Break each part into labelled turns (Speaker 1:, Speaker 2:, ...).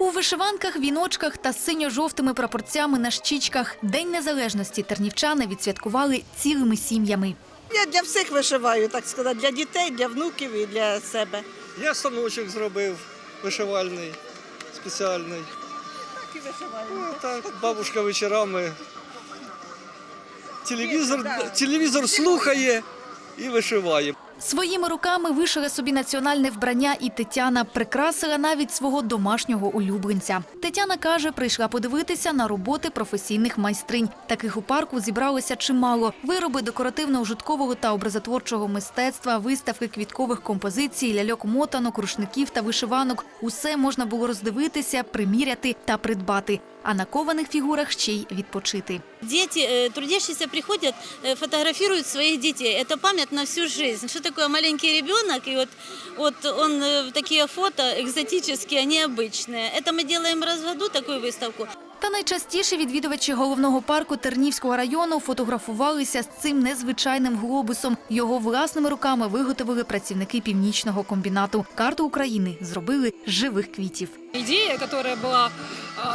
Speaker 1: У вишиванках, віночках та синьо-жовтими прапорцями на щічках День Незалежності тернівчани відсвяткували цілими сім'ями.
Speaker 2: Я для всіх вишиваю, так сказати, для дітей, для внуків і для себе.
Speaker 3: Я станочок зробив вишивальний, спеціальний.
Speaker 2: Так і вишиваю.
Speaker 3: Ну, так, бабушка вечорами. Телевізор, телевізор слухає і вишиває.
Speaker 1: Своїми руками вишила собі національне вбрання і Тетяна прикрасила навіть свого домашнього улюбленця. Тетяна каже, прийшла подивитися на роботи професійних майстринь. Таких у парку зібралося чимало. Вироби декоративно-ужиткового та образотворчого мистецтва, виставки квіткових композицій, ляльок-мотанок, рушників та вишиванок. Усе можна було роздивитися, приміряти та придбати. А на кованих фігурах ще й відпочити.
Speaker 4: Дети, э, трудящиеся, приходят, э, фотографируют своих детей. Это память на всю жизнь. Что такое маленький ребенок? И вот, вот он, э, такие фото экзотические, необычные. Это мы делаем раз в году, такую выставку.
Speaker 1: Та найчастіше відвідувачі головного парку Тернівського району фотографувалися з цим незвичайним глобусом. Його власними руками виготовили працівники північного комбінату. Карту України зробили з живих квітів.
Speaker 5: Идея, которая была э,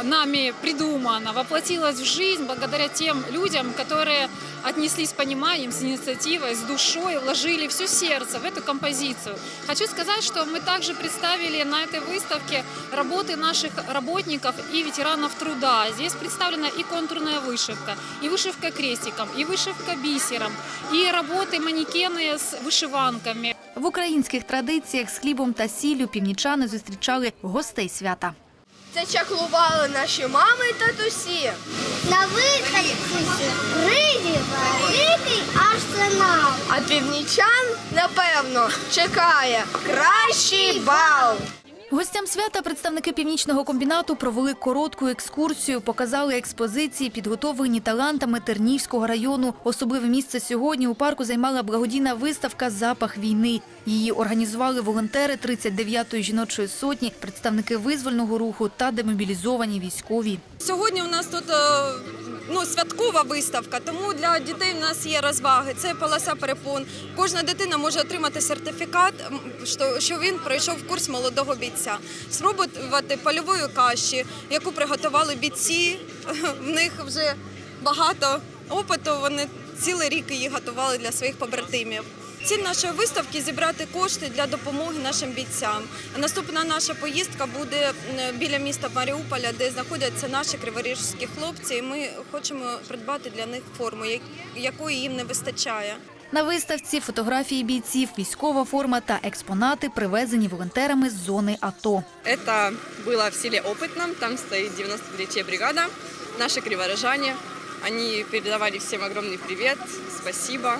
Speaker 5: нами придумана, воплотилась в жизнь благодаря тем людям, которые отнеслись с пониманием, с инициативой, с душой, вложили все сердце в эту композицию. Хочу сказать, что мы также представили на этой выставке работы наших работников и ветеранов труда. Здесь представлена и контурная вышивка, и вышивка крестиком, и вышивка бисером, и работы манекены с вышиванками.
Speaker 1: В українських традиціях з хлібом та сіллю північани зустрічали гостей свята.
Speaker 6: Це чаклували наші мами і татусі.
Speaker 7: На виставці сюрпризів великий арсенал.
Speaker 6: А північан, напевно, чекає кращий бал.
Speaker 1: Гостям свята представники північного комбінату провели коротку екскурсію, показали експозиції, підготовлені талантами Тернівського району. Особливе місце сьогодні у парку займала благодійна виставка Запах війни. Її організували волонтери 39-ї жіночої сотні, представники визвольного руху та демобілізовані військові.
Speaker 8: Сьогодні у нас тут е, ну, святкова виставка, тому для дітей в нас є розваги. Це полоса перепон. Кожна дитина може отримати сертифікат, що, він пройшов курс молодого бійця. Спробувати польової каші, яку приготували бійці. В них вже багато опиту. Вони цілий рік її готували для своїх побратимів. Ціль нашої виставки зібрати кошти для допомоги нашим бійцям. Наступна наша поїздка буде м, біля міста Маріуполя, де знаходяться наші криворіжські хлопці. І ми хочемо придбати для них форму, як- якої їм не вистачає.
Speaker 1: На виставці фотографії бійців, військова форма та експонати, привезені волонтерами з зони АТО.
Speaker 9: Это было в селе Опытном, там стоит 93-я бригада, наши криворожане. Они передавали всем огромный привет, спасибо.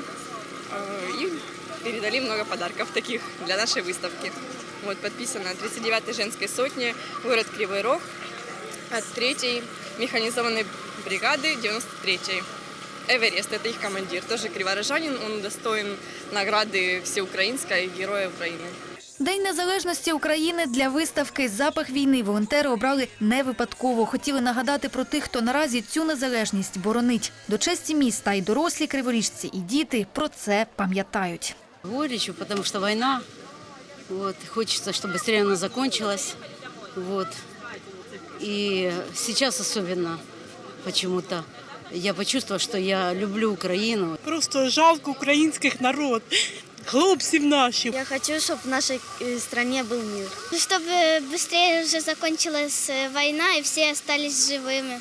Speaker 9: Э, И передали много подарков таких для нашей выставки. Вот подписано 39-й женской сотни, город Кривой Рог, от 3-й механизованной бригады 93-й. Эверест, это их командир, тоже криворожанин, он достоин награды всеукраинской Героя Украины.
Speaker 1: День незалежності України для виставки Запах війни волонтери обрали не випадково. Хотіли нагадати про тих, хто наразі цю незалежність боронить. До честі міста і дорослі криворіжці, і діти про це пам'ятають.
Speaker 10: горечью, потому что война. Вот, хочется, чтобы быстрее она закончилась. Вот. И сейчас особенно почему-то я почувствовала, что я люблю Украину.
Speaker 2: Просто жалко українських народ, хлопців наших.
Speaker 7: Я хочу, чтобы в нашей э, стране был мир. Чтобы быстрее уже закончилась э, война и все остались живыми.